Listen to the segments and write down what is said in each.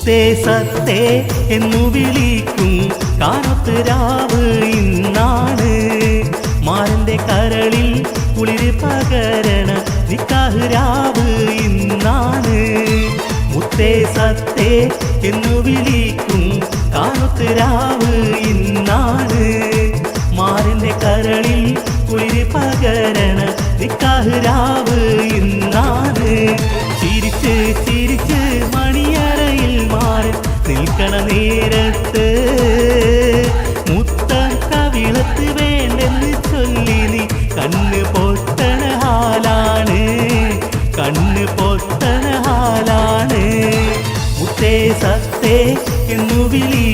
മുത്തേ സത്തേ എന്നു വിളിക്കും. കാനത്ത് രാവ് ഇന്നാണ്. മാറിന്റെ കരളിൽ കുളിര് പകരണ നിക്കാഹ് രാവ് ഇന്നാണ്. മുത്തേ സത്തേ എന്നു വിളിക്കും. കാനത്ത് രാവ് ഇന്നാണ്. മാറിന്റെ കരളിൽ കുളിര് പകരണ നിക്കാഹ് രാവ് ഇന്നാണ്. ചിരിച്ച് മാറി നിൽക്കണ നേരത്ത് മുത്ത കവിളത്ത് വേണ്ടെന്ന് ചൊല്ലി നീ കണ്ണ് പൊട്ടണ ഹാലാണ്. കണ്ണ് പൊട്ടണ ഹാലാണ്. മുത്തേ സത്തേ എന്നു വിളിക്കും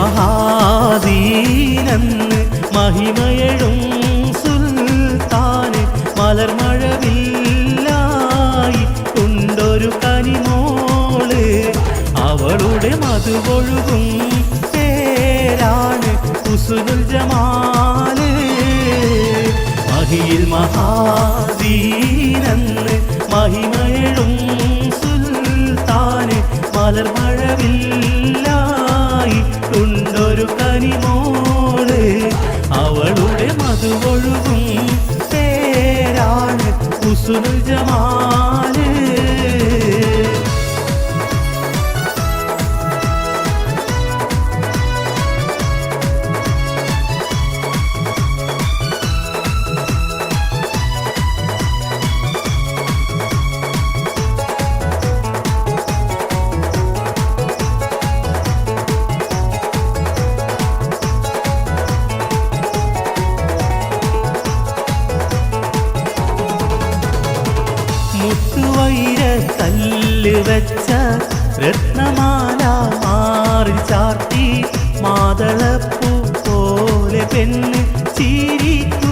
മഹാദീനെന്ന് മഹിമയഴും സുൽത്താന് മലർമഴവില്ലായി ഉണ്ടൊരു കനിമോൾ. അവളുടെ മധുകൊഴുകും പേരാണ് കുസുനുൽ ജമാൽ. മഹിയിൽ മഹാദീനെന്ന് മഹിമയഴും സുൽത്താന് മലർമഴവില്ലായി ചാർത്തി മാതളപ്പൂ പോലെ പെണ്ണ് ചിരിക്കുന്നേരം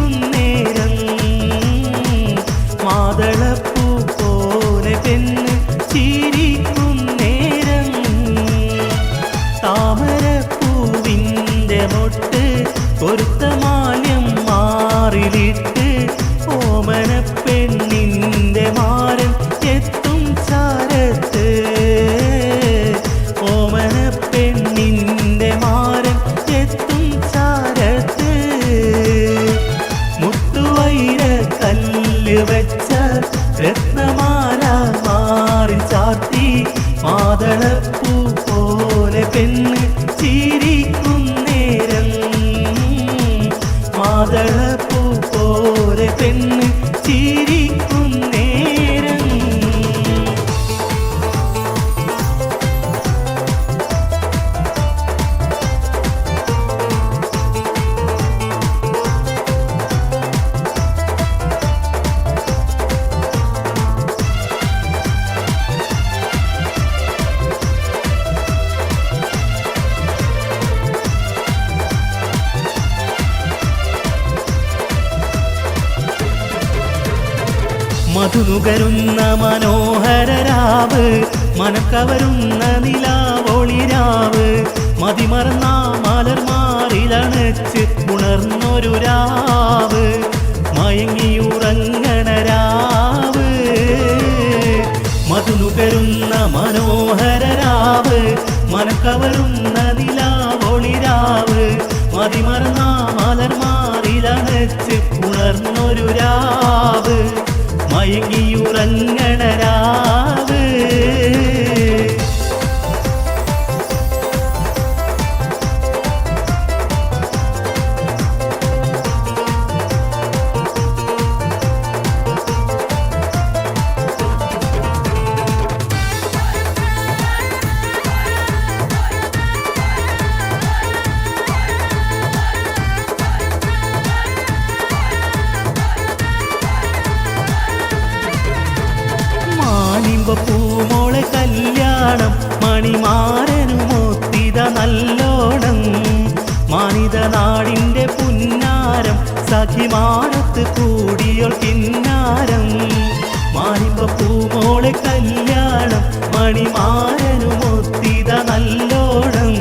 മധുനുകരുന്ന മനോഹര രാവ് മനക്കവരുന്ന നിലാവൊളിരാവ് മതിമറന്ന മലർ മാറിലണച്ച് ഉണർന്നൊരു രാവ്. മയങ്ങിയുറങ്ങണ രാവ്. മതുനുകരുന്ന മനോഹര രാവ് മനക്കവരുന്ന നിലാവൊളിരാവ് മതിമറന്ന മലർ മാറിലണച്ച് ഉണർന്നൊരു രാവ്. മയങ്ങിയുറങ്ങണ പുന്നാരം സഖിമാനത്ത് കൂടിയോൾ കിന്നാരം. മാനിമ്പ പൂമോളെ കല്യാണം മണിമാരനുമൊത്തിത നല്ലോണം.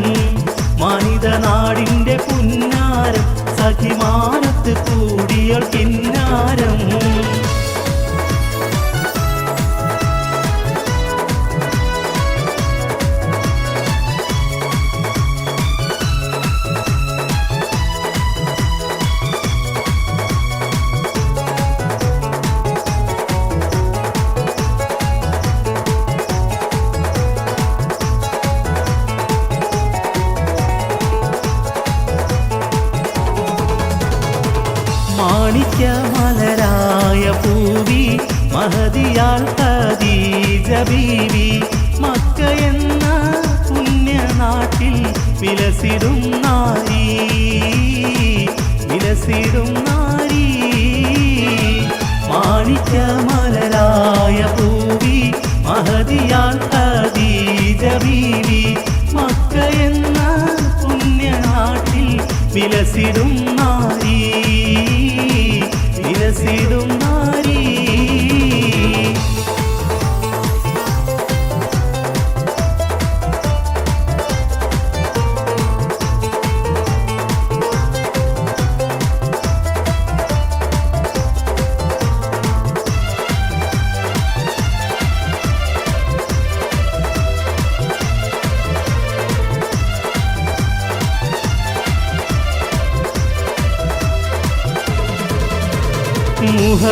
മണിത നാടിന്റെ പുന്നാരം സഖിമാനത്ത് കൂടിയോൾ കിന്നാരം. മാണിക്യമലരായ പൂവി മഹതിയാൽ ഖദീജ ബീവി. മക്ക എന്ന പുണ്യനാട്ടിൽ വിലസിടും നാരി വിലസിടും നാരി. മാണിക്യമലരായ പൂവി മഹതിയാൽ ഖദീജ ബീവി. മക്ക എന്ന പുണ്യനാട്ടിൽ വിലസിടും നാരി. വിലസിടും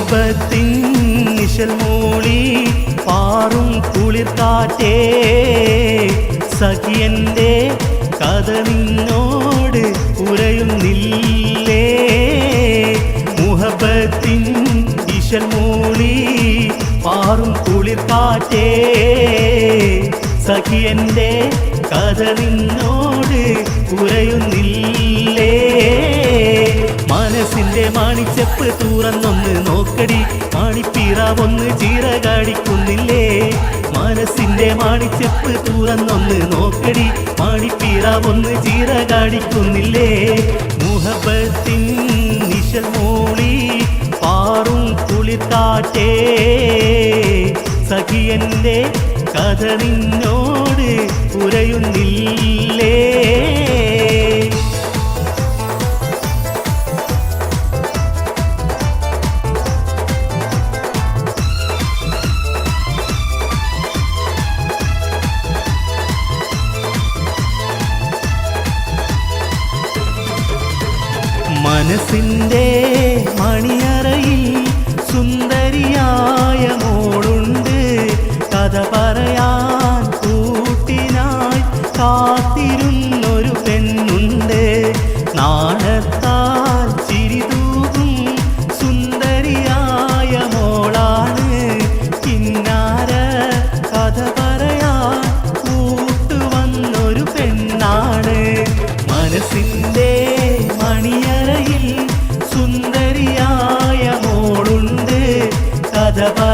മുഹബത്തിൻ നിശൽ മൂളി പാറും കുളിർക്കാറ്റേ. സഖിയന്റെ കഥ നിന്നോട് ഉരയുന്നില്ലേ? മുഹബത്തിൻ ഇശൽ മൂളി പാറും കുളിർക്കാറ്റേ. സഖിയന്റെ കഥ നിന്നോട് ഉരയുന്നില്ലേ? മനസ്സിന്റെ മാണിച്ചെപ്പ് തുറന്നൊന്ന് നോക്കടി. മാണിപ്പീറാവൊന്ന് ചീറകാടിക്കുന്നില്ലേ മനസ്സിന്റെ മാണിച്ചെപ്പ് തുറന്നൊന്ന് നോക്കടി. മാണിപ്പീറാവൊന്ന് ചീറകാടിക്കുന്നില്ലേ മുഹബത്തിൻ നിശൽ മൂളി പാറും കുളിത്താറ്റേ സഖിയന്റെ കഥ നിന്നോട് ഉരയുന്നില്ലേ? മനസ്സിന്റെ മണിയറയിൽ സുന്ദരിയായ മോളുണ്ട്. കഥ പറയാൻ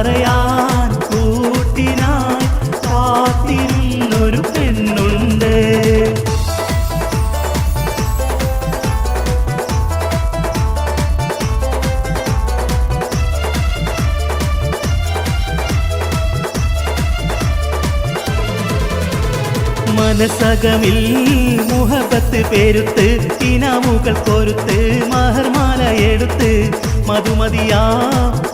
കഥ പറയാൻ മനസകമിൽ മുഹബത്ത് പേരുത്ത് കിനാവുകൾ കോരുത്ത് മഹർമാല എടുത്ത് മധുമതിയാ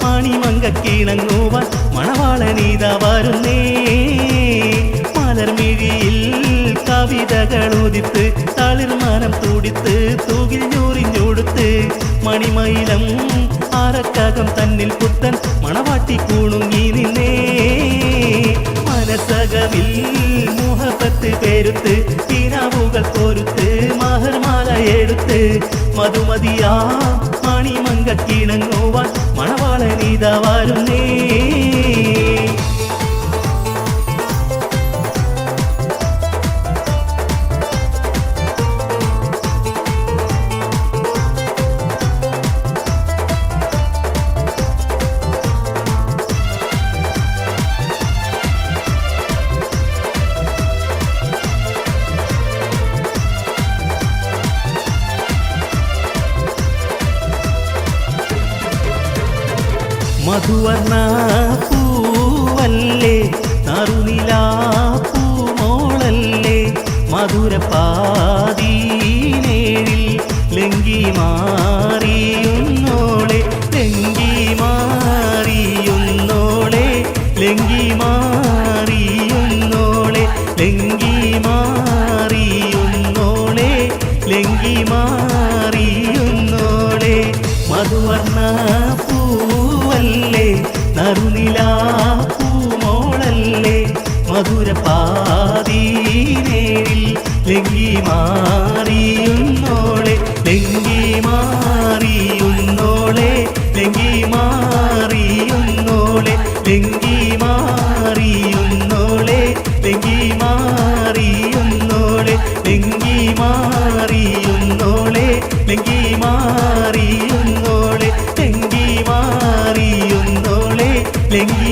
മണിമങ്കക്കിണങ്ങുവാൻ മണവാളനീത വരുന്നേ. മലർമിഴിയിൽ കവിതകൾ ഉദിത്ത് തളിർമാനം തുടിത്ത് തൂകിൽ ഞൂറിഞ്ഞൊടുത്ത് മണിമയിലം ആരക്കകം തന്നിൽ പുത്തൻ മണവാട്ടി കൂണുങ്ങി നിന്നേ. മനസകവിൽ മുഹബത്ത് പെരുത്ത് കിനാവുകൾ കോരുത്ത് മഹർമാല എടുത്ത് മധുമതിയാ മണിമങ്കക്കിണങ്ങുവാൻ മണവാളനീത വരുന്നേ മധുവർണ പൂവല്ലേ നറുനിലാ പൂമോളല്ലേ മധുരപ്പാതീനേഴിൽ നറുനിലാക്കുമോളല്ലേ മധുര പാതീനേരിൽ ലങ്കി മാറിയുന്നോളെ ലങ്കി മാറിയുന്നോളെ ലങ്കി മാറിയുന്നോളെ ലങ്കി മാറിയുന്നോളെ ലങ്കി മാറിയുന്നോളെ ലങ്കി മാറിയുന്നോളെ ലങ്കി മാറിയ 灵。